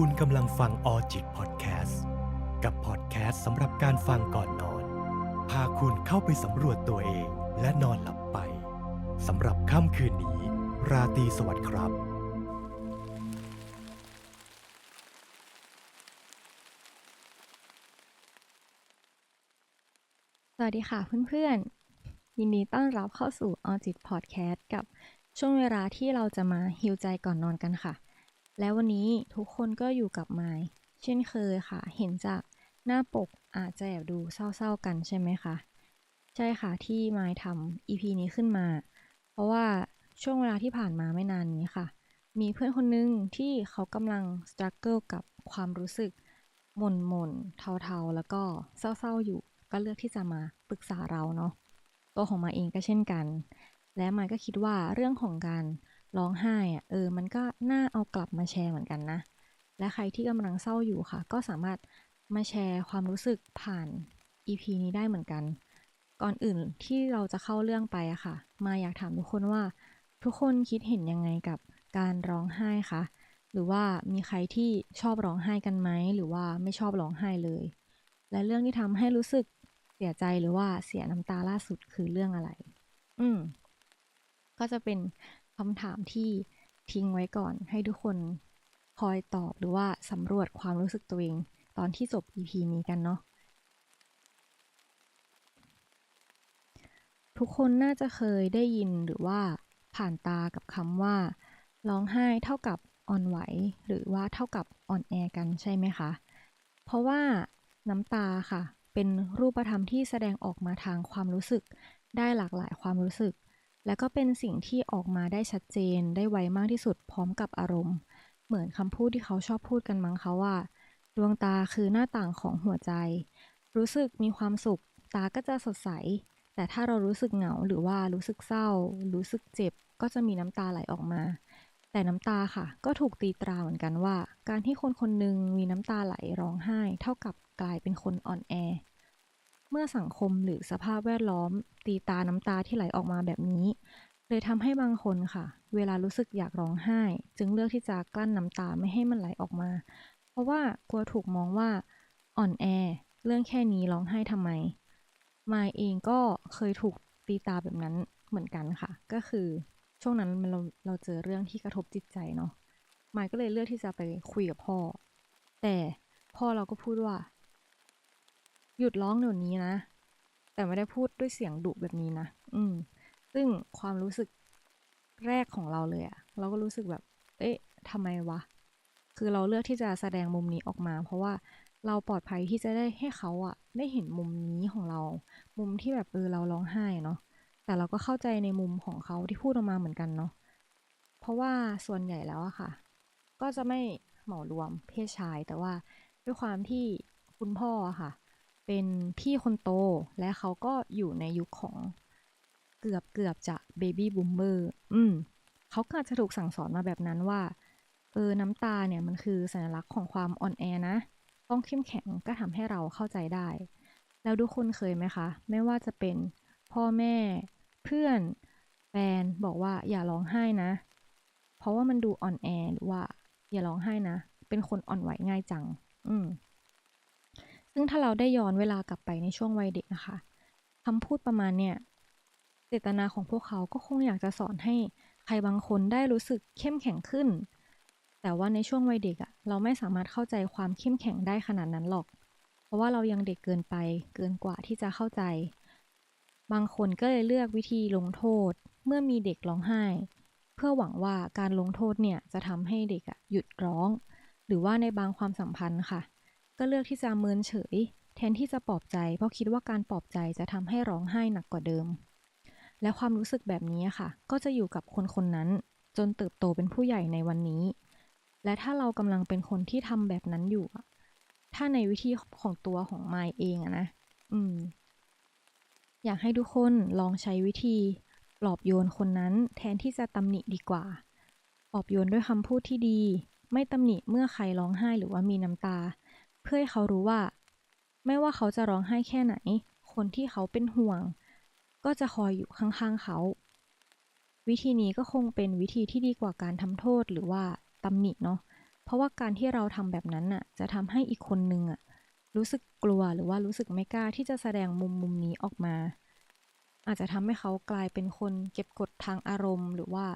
คุณกำลังฟังออจิตพอดแคสต์กับพอดแคสต์สำหรับการฟังก่อนนอน พาคุณเข้าไปสำรวจตัวเองและนอนหลับไปสำหรับค่ำคืนนี้ ราตรีสวัสดิ์ครับ สวัสดีค่ะเพื่อนๆ ยินดีต้อนรับเข้าสู่ออจิตพอดแคสต์กับช่วงเวลาที่เราจะมาฮิวใจก่อนนอนกันค่ะ แล้ววันนี้ทุกคนก็อยู่กับไมค์เช่นเคยค่ะ เห็นจากหน้าปกอาจจะแอบดูเศร้าๆกันใช่ไหมคะ ใช่ค่ะที่ไมค์ทำ EP นี้ขึ้นมา เพราะว่าช่วงเวลาที่ผ่านมาไม่นานนี้ค่ะ มีเพื่อนคนนึงที่เขากำลังส t รั g เกิลกับความรู้สึกหม่นหม่นๆเทาๆ แล้วก็เศร้าๆอยู่ ก็เลือกที่จะมาปรึกษาเราเนาะตัวของมาเองก็เช่นกัน และมาก็คิดว่าเรื่องของการ ร้องไห้อะเออ มันก็น่าเอากลับมาแชร์เหมือนกันนะ และใครที่กำลังเศร้าอยู่ค่ะ ก็สามารถมาแชร์ความรู้สึกผ่าน EP นี้ได้เหมือนกัน ก่อนอื่นที่เราจะเข้าเรื่องไปอะค่ะ มาอยากถามทุกคนว่า ทุกคนคิดเห็นยังไงกับการร้องไห้คะหรือว่ามีใครที่ชอบร้องไห้กันไหมหรือว่าไม่ชอบร้องไห้เลย และเรื่องที่ทำให้รู้สึกเสียใจหรือว่าเสียน้ำตาล่าสุดคือเรื่องอะไร อืมก็จะเป็นำถามที่ทิ้งไว้ก่อน ให้ทุกคนคอยตอบหรือว่าสำรวจความรู้สึกตัวเอง ตอนที่จบ EP นี้กันเนาะทุกคนน่าจะเคยได้ยินหรือว่าผ่านตากับคำว่าร้องไห้เท่ากับอ่อนไหว หรือว่าเท่ากับอ่อนแอกันใช่ไหมคะ เพราะว่าน้ำตาค่ะ เป็นรูปธรรมที่แสดงออกมาทางความรู้สึก ได้หลากหลายความรู้สึก และก็เป็นสิ่งที่ออกมาได้ชัดเจนได้ไวมากที่สุดพร้อมกับอารมณ์ เหมือนคำพูดที่เขาชอบพูดกันมั้งคะว่า ดวงตาคือหน้าต่างของหัวใจ รู้สึกมีความสุข ตาก็จะสดใส แต่ถ้าเรารู้สึกเหงาหรือว่ารู้สึกเศร้า รู้สึกเจ็บ ก็จะมีน้ำตาไหลออกมา แต่น้ำตาค่ะ ก็ถูกตีตราเหมือนกันว่า การที่คนคนหนึ่งมีน้ำตาไหลร้องไห้ เท่ากับกลายเป็นคนอ่อนแอ เมื่อสังคมหรือสภาพแวดล้อม ตีตาน้ำตาที่ไหลออกมาแบบนี้ เลยทำให้บางคนค่ะ เวลารู้สึกอยากร้องไห้ จึงเลือกที่จะกลั้นน้ำตาไม่ให้มันไหลออกมา เพราะว่ากลัวถูกมองว่าอ่อนแอ เรื่องแค่นี้ร้องไห้ทำไม มาเองก็เคยถูกตีตาแบบนั้นเหมือนกันค่ะ ก็คือช่วงนั้นมันเราเราเจอเรื่องที่กระทบจิตใจเนาะมายก็เลยเลือกที่จะไปคุยกับพ่อ แต่พ่อเราก็พูดว่า หยุดร้องเดี๋ยวนี้นะ แต่ไม่ได้พูดด้วยเสียงดุแบบนี้นะ อืม ซึ่งความรู้สึกแรกของเราเลยอะเราก็รู้สึกแบบ เอ๊ะทำไมวะ คือเราเลือกที่จะแสดงมุมนี้ออกมา เพราะว่าเราปลอดภัยที่จะได้ให้เขาอะได้เห็นมุมนี้ของเรา มุมที่แบบเออเราร้องไห้เนาะ แต่เราก็เข้าใจในมุมของเขาที่พูดออกมาเหมือนกันเนาะ เพราะว่าส่วนใหญ่แล้วอะค่ะ ก็จะไม่เหมารวมเพศชาย แต่ว่าด้วยความที่คุณพ่ออะค่ะ เป็นพี่คนโต และเขาก็อยู่ในยุคของเกือบเกือบจะเบบี้บูมเมอร์อืมเขาก็อาจจะถูกสั่งสอนมาแบบนั้นว่า เออ น้ำตาเนี่ยมันคือสัญลักษณ์ของความอ่อนแอนะ ต้องเข้มแข็งก็ทำให้เราเข้าใจได้ แล้วทุกคนเคยไหมคะ ไม่ว่าจะเป็นพ่อแม่ เพื่อนแฟนบอกว่าอย่าร้องไห้นะ เพราะว่ามันดูอ่อนแอหรือว่า อย่าร้องไห้นะ เป็นคนอ่อนไหวง่ายจัง อืม ซึ่งถ้าเราได้ย้อนเวลากลับไปในช่วงวัยเด็กนะคะคำพูดประมาณเนี่ยเจตนาของพวกเขาก็คงอยากจะสอนให้ใครบางคนได้รู้สึกเข้มแข็งขึ้น แต่ว่าในช่วงวัยเด็กอะเราไม่สามารถเข้าใจความเข้มแข็งได้ขนาดนั้นหรอก เพราะว่าเรายังเด็กเกินไปเกินกว่าที่จะเข้าใจ บางคนก็เลยเลือกวิธีลงโทษ เมื่อมีเด็กร้องไห้ เพื่อหวังว่าการลงโทษเนี่ยจะทำให้เด็กอะหยุดร้อง หรือว่าในบางความสัมพันธ์ค่ะ ก็เลือกที่จะเมินเฉย แทนที่จะปลอบใจ เพราะคิดว่าการปลอบใจจะทำให้ร้องไห้หนักกว่าเดิม และความรู้สึกแบบนี้ค่ะ ก็จะอยู่กับคนคนนั้น จนเติบโตเป็นผู้ใหญ่ในวันนี้ และถ้าเรากำลังเป็นคนที่ทำแบบนั้นอยู่ ถ้าในวิธีของตัวของมายเองอะนะ อืม อยากให้ทุกคนลองใช้วิธีปลอบโยนคนนั้นแทนที่จะตำหนิดีกว่าปลอบโยนด้วยคำพูดที่ดี ไม่ตำหนิเมื่อใครร้องไห้หรือว่ามีน้ำตา เพื่อให้เขารู้ว่า ไม่ว่าเขาจะร้องไห้แค่ไหน คนที่เขาเป็นห่วง ก็จะคอยอยู่ข้างๆเขา วิธีนี้ก็คงเป็นวิธีที่ดีกว่าการทำโทษหรือว่าตำหนิเนาะเพราะว่าการที่เราทำแบบนั้นน่ะ จะทำให้อีกคนนึงอะรู้สึกกลัวหรือว่ารู้สึกไม่กล้าที่จะแสดงมุมมุมนี้ออกมา อาจจะทำให้เขากลายเป็นคนเก็บกดทางอารมณ์หรือว่า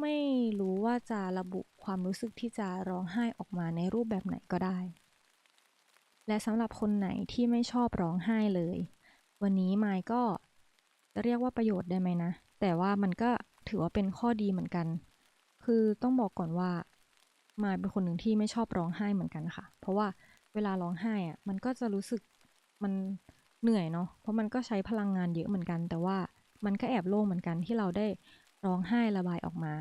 ไม่รู้ว่าจะระบุความรู้สึกที่จะร้องไห้ออกมาในรูปแบบไหนก็ได้ และสำหรับคนไหนที่ไม่ชอบร้องไห้เลย วันนี้ไมายก็จะเรียกว่าประโยชน์ได้ไหมนะ แต่ว่ามันก็ถือว่าเป็นข้อดีเหมือนกัน คือต้องบอกก่อนว่ามายเป็นคนหนึ่งที่ไม่ชอบร้องไห้เหมือนกันค่ะ เพราะว่าเวลาร้องไห้อะมันก็จะรู้สึกมันเหนื่อยเนาะ เพราะมันก็ใช้พลังงานเยอะเหมือนกัน แต่ว่ามันก็แอบโล่งเหมือนกันที่เราได้ร้องไห้ระบายออกมา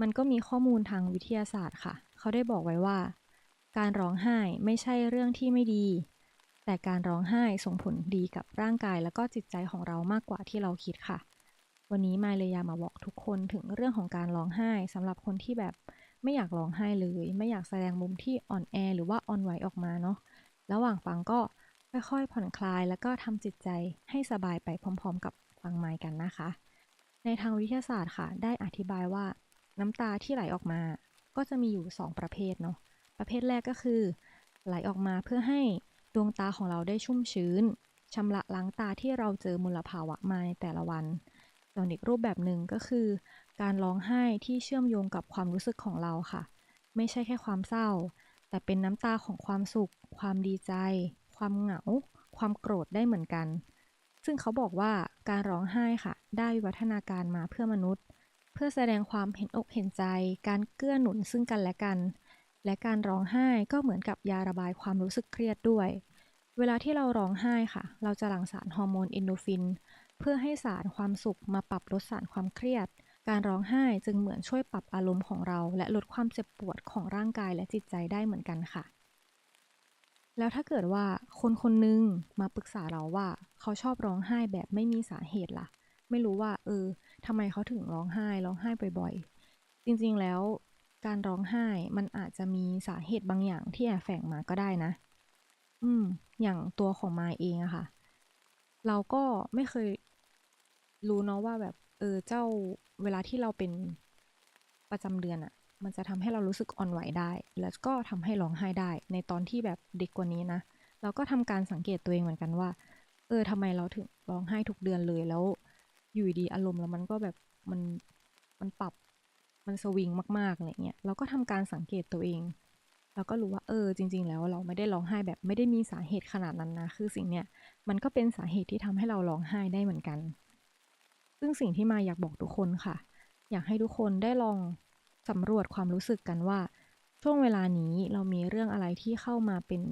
มันก็มีข้อมูลทางวิทยาศาสตร์ค่ะ เขาได้บอกไว้ว่า การร้องไห้ไม่ใช่เรื่องที่ไม่ดี แต่การร้องไห้ส่งผลดีกับร่างกายแล้วก็จิตใจของเรามากกว่าที่เราคิดค่ะ วันนี้มาเลยอยากมาบอกทุกคนถึงเรื่องของการร้องไห้สำหรับคนที่แบบไม่อยากร้องไห้เลย ไม่อยากแสดงมุมที่อ่อนแอหรือว่าอ่อนไหวออกมาเนาะระหว่างฟังก็ค่อยๆผ่อนคลายแล้วก็ทำจิตใจให้สบายไปพร้อม ๆ กับฟังไมค์กันนะคะ ในทางวิทยาศาสตร์ค่ะ ได้อธิบายว่าน้ำตาที่ไหลออกมา ก็จะมีอยู่ 2 ประเภทเนาะ ประเภทแรกก็คือ ไหลออกมาเพื่อให้ดวงตาของเราได้ชุ่มชื้นชำระล้างตาที่เราเจอมลภาวะมาในแต่ละวัน ส่วนอีกรูปแบบหนึ่งก็คือ การร้องไห้ที่เชื่อมโยงกับความรู้สึกของเราค่ะ ไม่ใช่แค่ความเศร้า แต่เป็นน้ำตาของความสุข ความดีใจ ความเหงา ความโกรธได้เหมือนกัน ซึ่งเขาบอกว่าการร้องไห้ค่ะ ได้วิวัฒนาการมาเพื่อมนุษย์ เพื่อแสดงความเห็นอกเห็นใจ การเกื้อหนุนซึ่งกันและกัน และการร้องไห้ก็เหมือนกับยาระบายความรู้สึกเครียดด้วย เวลาที่เราร้องไห้ค่ะ เราจะหลั่งสารฮอร์โมนเอนโดฟิน เพื่อให้สารความสุขมาปรับลดสารความเครียด การร้องไห้จึงเหมือนช่วยปรับอารมณ์ของเรา และลดความเจ็บปวดของร่างกายและจิตใจได้เหมือนกันค่ะ แล้วถ้าเกิดว่าคนคนหนึงมาปรึกษาเราว่า เขาชอบร้องไห้แบบไม่มีสาเหตุล่ะ ไม่รู้ว่า เออทำไมเขาถึงร้องไห้ร้องไห้บ่อยๆจริงๆแล้ว การร้องไห้มันอาจจะมีสาเหตุบางอย่างที่แอบแฝงมาก็ได้นะ อืม อย่างตัวของมาเองอะค่ะ เราก็ไม่เคยรู้เนาะว่าแบบ เออเจ้าเวลาที่เราเป็นประจำเดือนอะมันจะทำให้เรารู้สึกอ่อนไหวได้ แล้วก็ทำให้ร้องไห้ได้ ในตอนที่แบบเด็กกว่านี้นะ เราก็ทำการสังเกตตัวเองเหมือนกันว่า เออทำไมเราถึงร้องไห้ทุกเดือนเลยแล้ว อยู่ดีอารมณ์แล้วมันก็แบบมันมันปรับ มันสวิงมากๆอะไรเงี้ยเราก็ทำการสังเกตตัวเอง เราก็รู้ว่าเออจริง ๆ แล้วเราไม่ได้ร้องไห้แบบไม่ได้มีสาเหตุขนาดนั้นนะคือสิ่งเนี้ยมันก็เป็นสาเหตุที่ทำให้เราร้องไห้ได้เหมือนกัน ซึ่งสิ่งที่มาอยากบอกทุกคนค่ะ อยากให้ทุกคนได้ลองสำรวจความรู้สึกกันว่า ช่วงเวลานี้เรามีเรื่องอะไรที่เข้ามาเป็น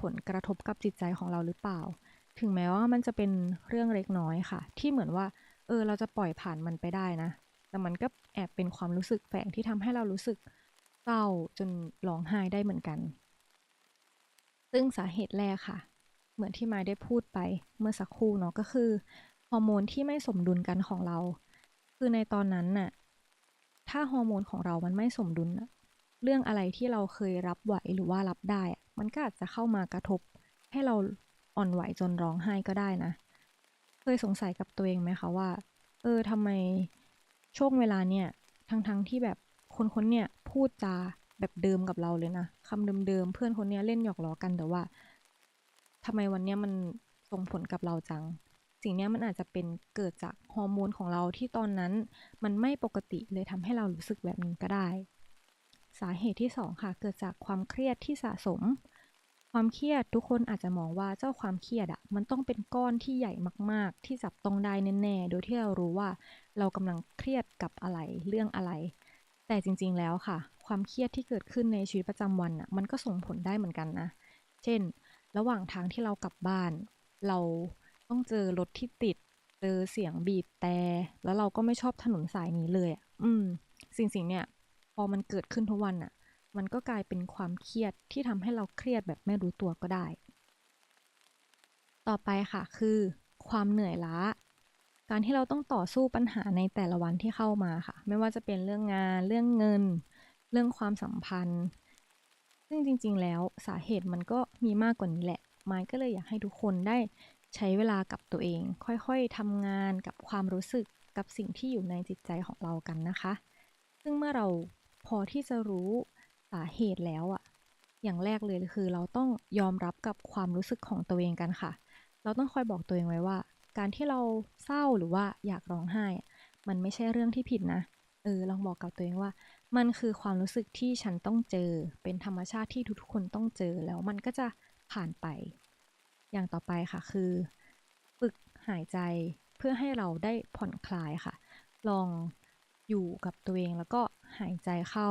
ผลกระทบกับจิตใจของเราหรือเปล่า ถึงแม้ว่ามันจะเป็นเรื่องเล็กน้อยค่ะ ที่เหมือนว่า เออ เราจะปล่อยผ่านมันไปได้นะ แต่มันก็แอบเป็นความรู้สึกแฝงที่ทำให้เรารู้สึกเศร้าจนร้องไห้ได้เหมือนกัน ซึ่งสาเหตุแรกค่ะ เหมือนที่มาได้พูดไปเมื่อสักครู่เนาะก็คือฮอร์โมนที่ไม่สมดุลกันของเรา คือในตอนนั้นน่ะ ถ้าฮอร์โมนของเรามันไม่สมดุลน่ะเรื่องอะไรที่เราเคยรับไหวหรือว่ารับได้ มันก็อาจจะเข้ามากระทบ ให้เราอ่อนไหวจนร้องไห้ก็ได้นะ เคยสงสัยกับตัวเองไหมคะว่า เออทำไม ช่วงเวลาเนี่ยทั้งๆทที่แบบคนคนเนี่ยพูดจาแบบเดิมกับเราเลยนะคำเดิมๆเพื่อนคนเนี้ยเล่นหยอกล้อกันแต่ว่าทำไมวันเนี้ยมันส่งผลกับเราจัง สิ่งเนี้ยมันอาจจะเป็นเกิดจากฮอร์โมนของเราที่ตอนนั้นมันไม่ปกติเลยทำให้เรารู้สึกแบบนี้ก็ได้ สาเหตุที่สองค่ะ เกิดจากความเครียดที่สะสม ความเครียดทุกคนอาจจะมองว่าเจ้าความเครียดอะมันต้องเป็นก้อนที่ใหญ่มากๆ ที่จับต้องได้แน่ๆ โดยที่เรารู้ว่าเรากำลังเครียดกับอะไรเรื่องอะไร แต่จริงๆแล้วค่ะ ความเครียดที่เกิดขึ้นในชีวิตประจำวันอะมันก็ส่งผลได้เหมือนกันนะ เช่น ระหว่างทางที่เรากลับบ้าน เราต้องเจอรถที่ติด เจอเสียงบีบแต่ แล้วเราก็ไม่ชอบถนนสายนี้เลยอะอืม สิ่งสิ่งๆเนี่ยพอมันเกิดขึ้นทุกวันอะ มันก็กลายเป็นความเครียดที่ทำให้เราเครียดแบบไม่รู้ตัวก็ได้ ต่อไปค่ะคือ ความเหนื่อยล้า การที่เราต้องต่อสู้ปัญหาในแต่ละวันที่เข้ามาค่ะ ไม่ว่าจะเป็นเรื่องงาน เรื่องเงิน เรื่องความสัมพันธ์ ซึ่งจริง ๆ แล้วสาเหตุมันก็มีมากกว่านี้แหละไมายก็เลยอยากให้ทุกคนได้ใช้เวลากับตัวเอง ค่อยๆทำงานกับความรู้สึกกับสิ่งที่อยู่ในจิตใจของเรากันนะคะ ซึ่งเมื่อเราพอที่จะรู้าเหตุแล้วอะอย่างแรกเลยคือเราต้องยอมรับกับความรู้สึกของตัวเองกันค่ะ เราต้องคอยบอกตัวเองไว้ว่า การที่เราเศร้าหรือว่าอยากร้องไห้ มันไม่ใช่เรื่องที่ผิดนะ เออลองบอกกับตัวเองว่า มันคือความรู้สึกที่ฉันต้องเจอ เป็นธรรมชาติที่ทุกๆคนต้องเจอแล้วมันก็จะผ่านไป อย่างต่อไปค่ะคือ ฝึกหายใจเพื่อให้เราได้ผ่อนคลายค่ะ ลอง อยู่กับตัวเองแล้วก็หายใจเข้า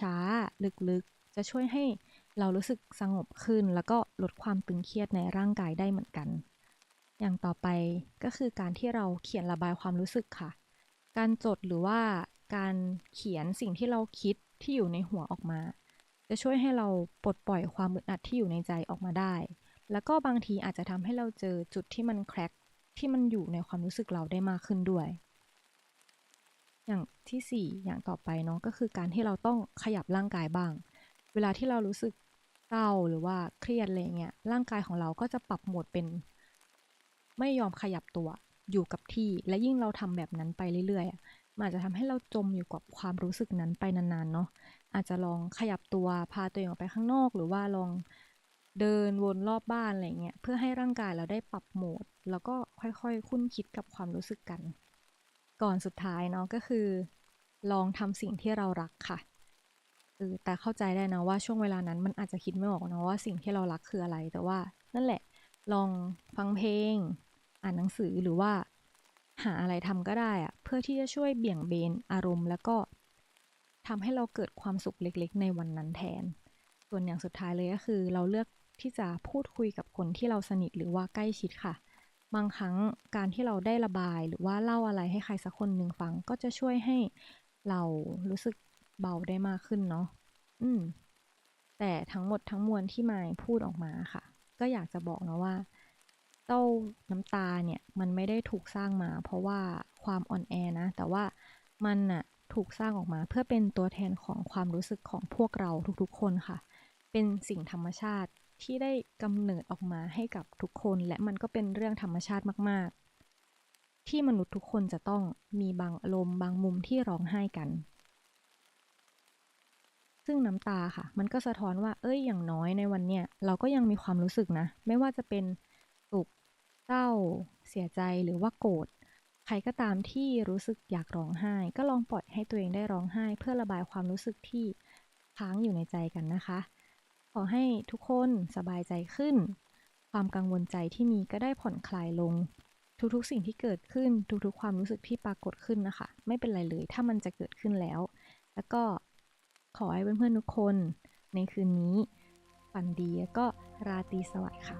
ช้าๆ ลึกๆ จะช่วยให้เรารู้สึกสงบขึ้น แล้วก็ลดความตึงเครียดในร่างกายได้เหมือนกัน อย่างต่อไปก็คือการที่เราเขียนระบายความรู้สึกค่ะ การจดหรือว่าการเขียนสิ่งที่เราคิดที่อยู่ในหัวออกมา จะช่วยให้เราปลดปล่อยความอึดอัดที่อยู่ในใจออกมาได้ แล้วก็บางทีอาจจะทำให้เราเจอจุดที่มันแคร็กที่มันอยู่ในความรู้สึกเราได้มากขึ้นด้วย อย่างที่สี่อย่างต่อไปเนาะก็คือการที่เราต้องขยับร่างกายบ้าง เวลาที่เรารู้สึกเศร้าหรือว่าเครียดอะไรเงี้ยร่างกายของเราก็จะปรับโหมดเป็น ไม่ยอมขยับตัวอยู่กับที่และยิ่งเราทำแบบนั้นไปเรื่อยๆอะมันอาจจะทำให้เราจมอยู่กับความรู้สึกนั้นไปนานๆเนาะอาจจะลองขยับตัวพาตัวเองออกไปข้างนอก หรือว่าลองเดินวนรอบบ้านอะไรเงี้ยเพื่อให้ร่างกายเราได้ปรับโหมด แล้วก็ค่อยๆ คุ้นคิดกับความรู้สึกกัน ก่อนสุดท้ายเนาะก็คือ ลองทำสิ่งที่เรารักค่ะเออแต่เข้าใจได้นะว่าช่วงเวลานั้นมันอาจจะคิดไม่ออกนะว่าสิ่งที่เรารักคืออะไร แต่ว่านั่นแหละลองฟังเพลง อ่านหนังสือหรือว่าหาอะไรทำก็ได้อะเพื่อที่จะช่วยเบี่ยงเบนอารมณ์ แล้วก็ทำให้เราเกิดความสุขเล็กๆ ในวันนั้นแทน ส่วนอย่างสุดท้ายเลยก็คือ เราเลือกที่จะพูดคุยกับคนที่เราสนิทหรือว่าใกล้ชิดค่ะ บางครั้งการที่เราได้ระบายหรือว่าเล่าอะไรให้ใครสักคนหนึ่งฟัง ก็จะช่วยให้เรารู้สึกเบาได้มากขึ้นเนาะอืม แต่ทั้งหมดทั้งมวลที่มายพูดออกมาค่ะ ก็อยากจะบอกนะว่า เต้าน้ำตาเนี่ยมันไม่ได้ถูกสร้างมา เพราะว่าความอ่อนแอนะ แต่ว่ามันน่ะถูกสร้างออกมาเพื่อเป็นตัวแทนของความรู้สึกของพวกเราทุกๆคนค่ะ เป็นสิ่งธรรมชาติ ที่ได้กำเนิดออกมาให้กับทุกคน และมันก็เป็นเรื่องธรรมชาติมาก ๆ ที่มนุษย์ทุกคนจะต้องมีบางอารมณ์บางมุมที่ร้องไห้กัน ซึ่งน้ำตาค่ะ มันก็สะท้อนว่า เอ้ยอย่างน้อยในวันเนี้ยเราก็ยังมีความรู้สึกนะ ไม่ว่าจะเป็นสุขเศร้า เสียใจหรือว่าโกรธใครก็ตามที่รู้สึกอยากร้องไห้ ก็ลองปล่อยให้ตัวเองได้ร้องไห้ เพื่อระบายความรู้สึกที่ค้างอยู่ในใจกันนะคะ ขอให้ทุกคนสบายใจขึ้น ความกังวลใจที่มีก็ได้ผ่อนคลายลง ทุกๆสิ่งที่เกิดขึ้นทุกๆ ความรู้สึกที่ปรากฏขึ้นนะคะ ไม่เป็นไรเลยถ้ามันจะเกิดขึ้นแล้ว แล้วก็ขอให้เพื่อนๆทุกคนในคืนนี้ฝันดีแล้วก็ราตรีสวัสดิ์ค่ะ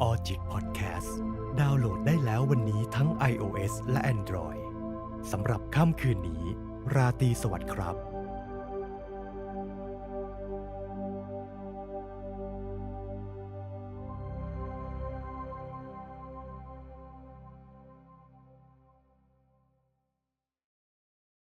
ออจิตพอดแคสต์ดาวน์โหลดได้แล้ววันนี้ทั้ง iOS และ Android สำหรับค่ำคืนนี้ ราตรีสวัสดิ์ครับ